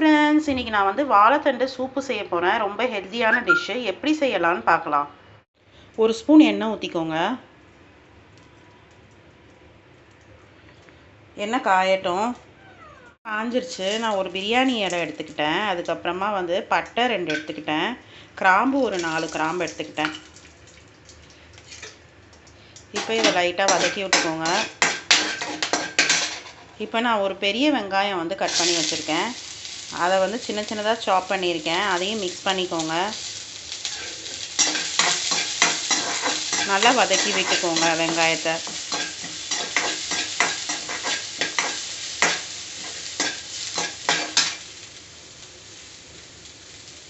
Friends இன்றைக்கி நான் வந்து வாழைத்தண்டு சூப்பு செய்ய போகிறேன் ரொம்ப ஹெல்த்தியான டிஷ்ஷு எப்படி செய்யலான்னு பார்க்கலாம். ஒரு ஸ்பூன் எண்ணெய் ஊற்றிக்கோங்க எண்ணெய் காயட்டும். காஞ்சிருச்சு. நான் ஒரு பிரியாணி இலை எடுத்துக்கிட்டேன். அதுக்கப்புறமா வந்து பட்டை ரெண்டு எடுத்துக்கிட்டேன். கிராம்பு ஒரு நாலு கிராம்பு எடுத்துக்கிட்டேன். இப்போ இதை லைட்டாக வதக்கி விட்டுக்கோங்க. இப்போ நான் ஒரு பெரிய வெங்காயம் வந்து கட் பண்ணி வச்சுருக்கேன். அதை வந்து சின்ன சின்னதாக சாப் பண்ணியிருக்கேன். அதையும் மிக்ஸ் பண்ணிக்கோங்க. நல்லா வதக்கி விட்டுக்கோங்க வெங்காயத்தை.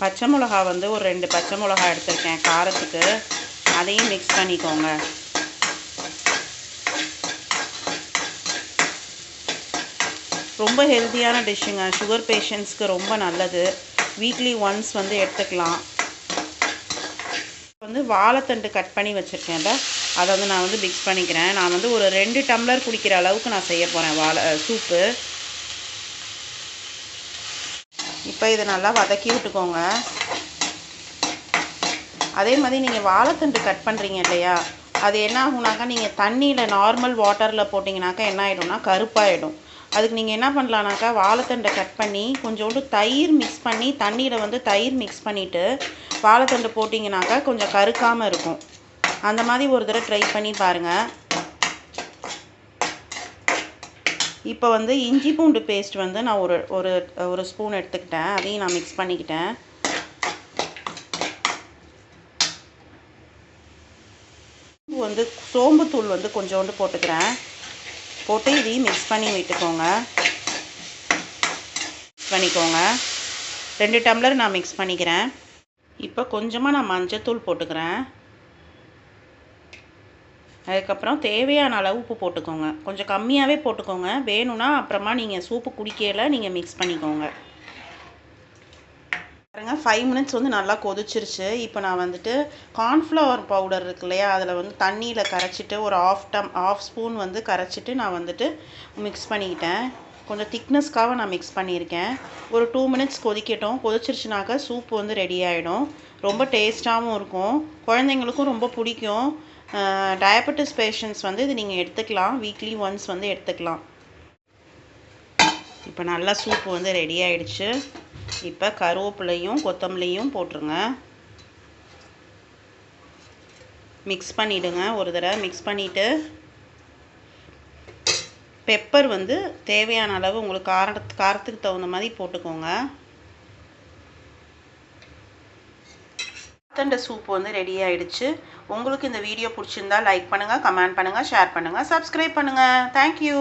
பச்சை மிளகா வந்து ஒரு ரெண்டு பச்சை மிளகா எடுத்திருக்கேன் காரத்துக்கு. அதையும் மிக்ஸ் பண்ணிக்கோங்க. ரொம்ப ஹெல்த்தியான டிஷ்ஷுங்க சுகர் பேஷண்ட்ஸ்க்கு ரொம்ப நல்லது. வீக்லி ஒன்ஸ் வந்து எடுத்துக்கலாம். வந்து வாழைத்தண்டு கட் பண்ணி வச்சுருக்கேன்ல. அதை வந்து நான் வந்து மிக்ஸ் பண்ணிக்கிறேன். நான் வந்து ஒரு ரெண்டு டம்ளர் குடிக்கிற அளவுக்கு நான் செய்ய போகிறேன் வாழை சூப்பு இப்போ இதை நல்லா வதக்கி விட்டுக்கோங்க. அதே மாதிரி நீங்கள் வாழைத்தண்டு கட் பண்ணுறீங்க இல்லையா? அது என்ன ஆகுனாக்கா நீங்கள் தண்ணியில் நார்மல் வாட்டரில் போட்டிங்கனாக்கா என்ன ஆகிடும்னா கருப்பாகிடும் அதுக்கு நீங்கள் என்ன பண்ணலான்னாக்கா வாழைத்தண்டை கட் பண்ணி கொஞ்சோண்டு தயிர் மிக்ஸ் பண்ணி தண்ணியில் வந்து தயிர் மிக்ஸ் பண்ணிவிட்டு வாழைத்தண்டை போட்டிங்கனாக்கா கொஞ்சம் கருக்காமல் இருக்கும். அந்த மாதிரி ஒரு தடவை ட்ரை பண்ணி பாருங்கள் இப்போ வந்து இஞ்சி பூண்டு பேஸ்ட் வந்து நான் ஒரு ஒரு ஒரு ஸ்பூன் எடுத்துக்கிட்டேன். அதையும் நான் மிக்ஸ் பண்ணிக்கிட்டேன். வந்து சோம்புத்தூள் வந்து கொஞ்சோண்டு போட்டுக்கிறேன். போட்டு இதையும் மிக்ஸ் பண்ணி விட்டுக்கோங்க. மிக்ஸ் பண்ணிக்கோங்க. ரெண்டு டம்ளர் நான் மிக்ஸ் பண்ணிக்கிறேன். இப்போ கொஞ்சமாக நான் மஞ்சத்தூள் போட்டுக்கிறேன். அதுக்கப்புறம் தேவையான அளவு உப்பு போட்டுக்கோங்க. கொஞ்சம் கம்மியாகவே போட்டுக்கோங்க. வேணும்னா அப்புறமா நீங்கள் சூப்பு குடிக்கையில் நீங்கள் மிக்ஸ் பண்ணிக்கோங்க. ஃபைவ் மினிட்ஸ் வந்து நல்லா கொதிச்சிருச்சு. இப்போ நான் வந்துட்டு கார்ன்ஃப்ளவர் பவுடர் இருக்கு இல்லையா அதில் வந்து தண்ணியில் கரைச்சிட்டு ஒரு ஆஃப் டம் ஆஃப் ஸ்பூன் வந்து கரைச்சிட்டு நான் வந்துட்டு மிக்ஸ் பண்ணிக்கிட்டேன். கொஞ்சம் திக்னஸ்க்காக நான் மிக்ஸ் பண்ணியிருக்கேன். ஒரு டூ மினிட்ஸ் கொதிக்கட்டும். கொதிச்சிருச்சுனாக்கா சூப் வந்து ரெடி ஆகிடும் ரொம்ப டேஸ்ட்டாகவும் இருக்கும். குழந்தைங்களுக்கும் ரொம்ப பிடிக்கும். டயபெட்டிஸ் பேஷண்ட்ஸ் வந்து இது நீங்கள் எடுத்துக்கலாம். வீக்லி ஒன்ஸ் வந்து எடுத்துக்கலாம். இப்போ நல்லா சூப் வந்து ரெடி ஆகிடுச்சு இப்போ கருவேப்பிலையும் கொத்தமல்லியும் போட்டுருங்க. மிக்ஸ் பண்ணிவிடுங்க ஒரு தடவை மிக்ஸ் பண்ணிவிட்டு பெப்பர் வந்து தேவையான அளவு உங்களுக்கு கார காரத்துக்கு தகுந்த மாதிரி போட்டுக்கோங்க. தண்டை சூப் வந்து ரெடி ஆகிடுச்சு உங்களுக்கு இந்த வீடியோ பிடிச்சிருந்தா லைக் பண்ணுங்கள் கமெண்ட் பண்ணுங்கள் ஷேர் பண்ணுங்கள் சப்ஸ்கிரைப் பண்ணுங்கள் தேங்க்யூ